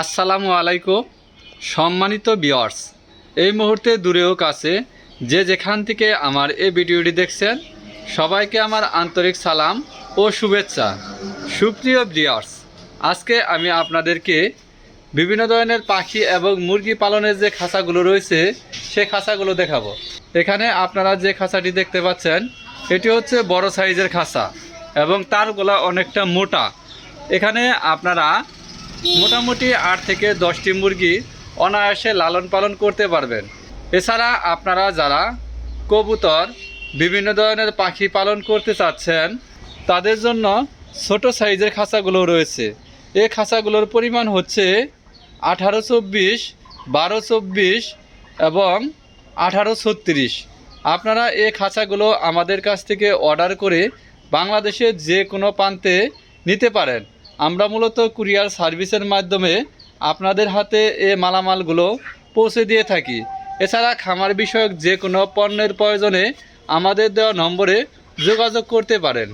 আসসালামু আলাইকুম, সম্মানিত বিয়ার্স এই মুহূর্তে দূরেও কাছে যে যেখান থেকে আমার এই ভিডিওটি দেখছেন, সবাইকে আমার আন্তরিক সালাম ও শুভেচ্ছা। সুপ্রিয় বিয়ার্স আজকে আমি আপনাদেরকে বিভিন্ন ধরনের পাখি এবং মুরগি পালনের যে খাঁচাগুলো রয়েছে, সে খাঁচাগুলো দেখাবো। এখানে আপনারা যে খাঁচাটি দেখতে পাচ্ছেন, এটি হচ্ছে বড় সাইজের খাঁচা এবং তার গোলা অনেকটা মোটা। এখানে আপনারা মোটামুটি আট থেকে দশটি মুরগি অনায়াসে লালন পালন করতে পারবেন। এছাড়া আপনারা যারা কবুতর, বিভিন্ন ধরনের পাখি পালন করতে চাচ্ছেন, তাদের জন্য ছোট সাইজের খাঁচাগুলো রয়েছে। এই খাঁচাগুলোর পরিমাণ হচ্ছে আঠারো চব্বিশ, বারো চব্বিশ এবং আঠারো ছত্রিশ। আপনারা এই খাঁচাগুলো আমাদের কাছ থেকে অর্ডার করে বাংলাদেশের যে কোনো প্রান্তে নিতে পারেন। আমরা মূলত কুরিয়ার সার্ভিসের মাধ্যমে আপনাদের হাতে এ মালামালগুলো পৌঁছে দিয়ে থাকি। এছাড়া খামার বিষয়ক যে কোনো পণ্যের প্রয়োজনে আমাদের দেওয়া নম্বরে যোগাযোগ করতে পারেন।